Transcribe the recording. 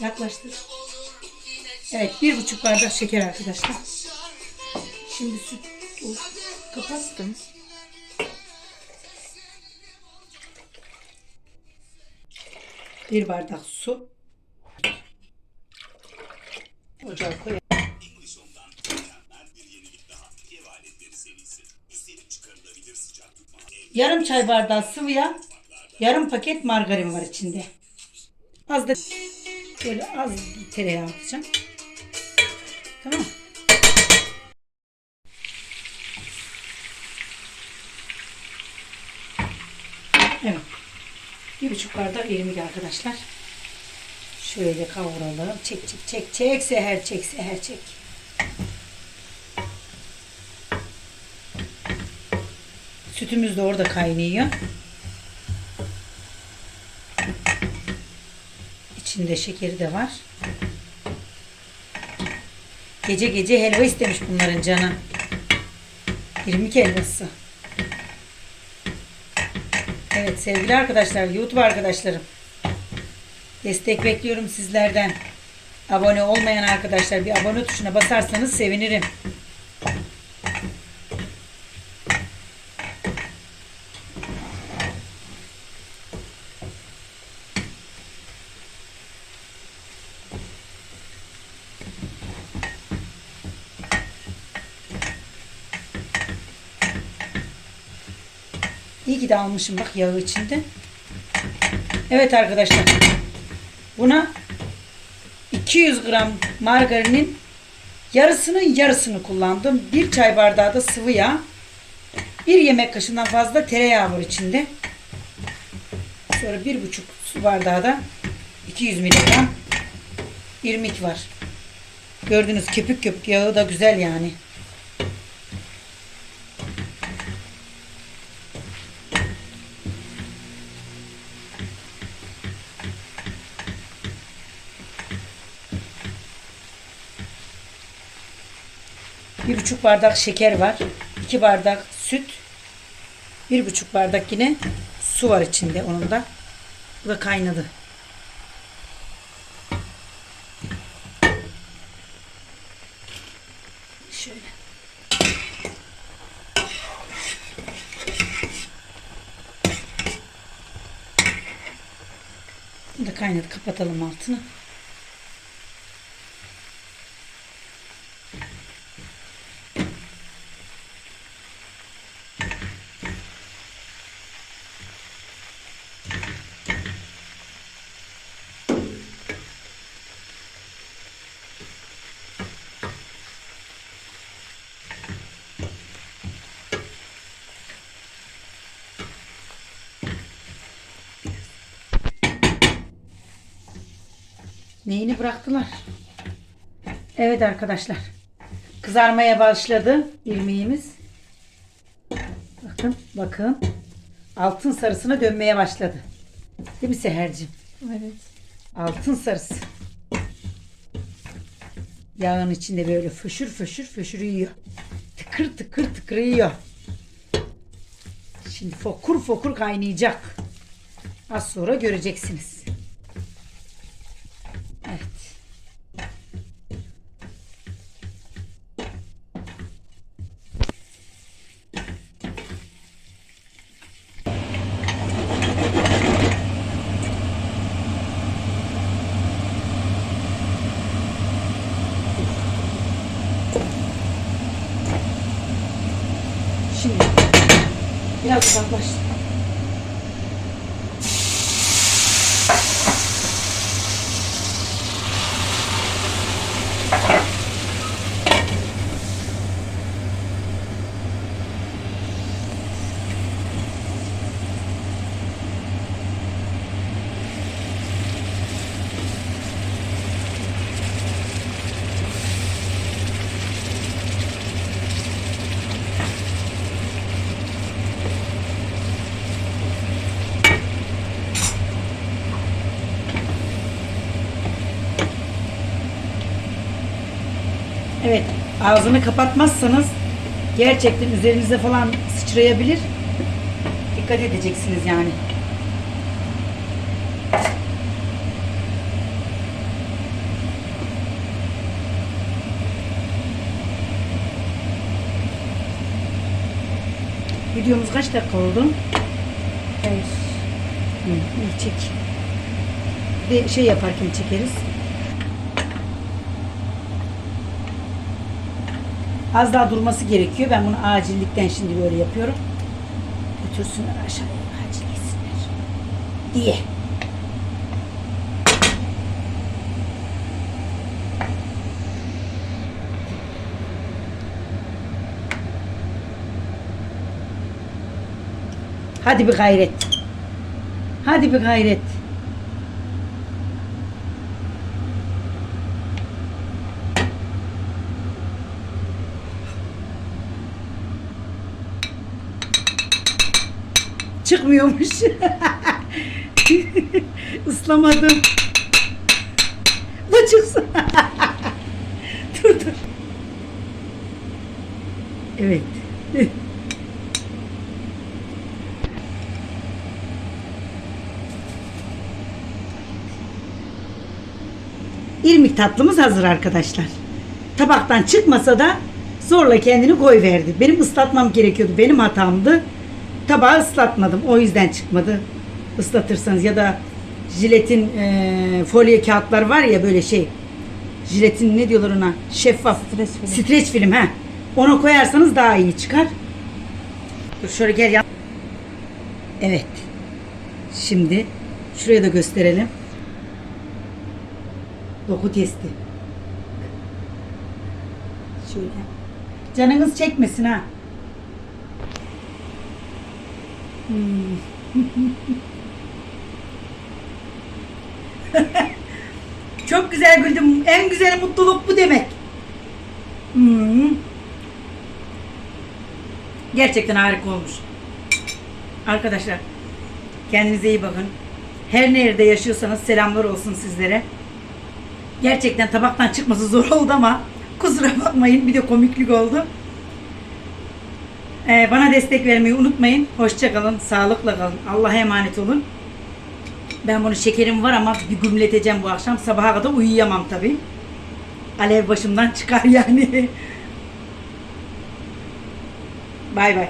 Yaklaştır. Evet bir buçuk bardak şeker arkadaşlar. Şimdi süt kapattım. Bir bardak su. Ocağa koyalım. Yarım çay bardağı sıvı yağ, yarım paket margarin var içinde. Az da böyle az bir tereyağı atacağım. Tamam? Evet. Bir buçuk bardak irmik arkadaşlar. Şöyle kavuralım. Çek çek çek çek seher çek seher çek. Sütümüz de orada kaynıyor. İçinde şekeri de var. Gece gece helva istemiş bunların canı. İrmik helvası. Evet sevgili arkadaşlar, YouTube arkadaşlarım. Destek bekliyorum sizlerden. Abone olmayan arkadaşlar bir abone tuşuna basarsanız sevinirim. İyi ki de almışım bak yağı içinde. Evet arkadaşlar. Buna 200 gram margarinin yarısının yarısını kullandım. Bir çay bardağı da sıvı yağ. Bir yemek kaşığından fazla tereyağı var içinde. Sonra bir buçuk su bardağı da 200 miligram irmik var. Gördüğünüz köpük köpük yağı da güzel yani. Bir buçuk bardak şeker var. iki bardak süt. Bir buçuk bardak yine su var içinde onun da. Bu da kaynadı. Şöyle. Bu da kaynadı. Kapatalım altını. Neyini bıraktılar? Evet arkadaşlar. Kızarmaya başladı irmiğimiz. Bakın bakın. Altın sarısına dönmeye başladı. Değil mi Seher'cim? Evet. Altın sarısı. Yağın içinde böyle fışır fışır fışır yiyor. Tıkır tıkır tıkır yiyor. Şimdi fokur fokur kaynayacak. Az sonra göreceksiniz. Evet. Şimdi biraz uzaklaş. Evet ağzını kapatmazsanız gerçekten üzerinize falan sıçrayabilir. Dikkat edeceksiniz yani. Videomuz kaç dakika oldu? Evet. Hı, çek. Bir de şey yaparken çekeriz. Az daha durması gerekiyor. Ben bunu acillikten şimdi böyle yapıyorum. Götürsünler aşağıya acil yesinler. Diye. Hadi bir gayret. Hadi bir gayret. Çıkmıyormuş. Islamadım. Bu çıksın. dur dur. Evet. İrmik tatlımız hazır arkadaşlar. Tabaktan çıkmasa da zorla kendini koy verdi. Benim ıslatmam gerekiyordu. Benim hatamdı. Tabağı ıslatmadım. O yüzden çıkmadı. Islatırsanız ya da jiletin e, folyo kağıtlar var ya böyle şey. Jiletin ne diyorlar ona? Şeffaf. Stres film. Streç film ha. Ona koyarsanız daha iyi çıkar. Dur şöyle gel yan. Evet. Şimdi şuraya da gösterelim. Doku testi. Şöyle. Canınız çekmesin ha. Hmm. Çok güzel güldüm. En güzel mutluluk bu demek. Hmm. Gerçekten harika olmuş. Arkadaşlar kendinize iyi bakın. Her nerede yaşıyorsanız selamlar olsun sizlere. Gerçekten tabaktan çıkması zor oldu ama kusura bakmayın bir de komiklik oldu. Ee, bana destek vermeyi unutmayın. Hoşça kalın, sağlıkla kalın. Allah'a emanet olun. Ben bunu şekerim var ama bir gümleteceğim bu akşam. Sabaha kadar uyuyamam tabii. Alev başımdan çıkar yani. bay bay.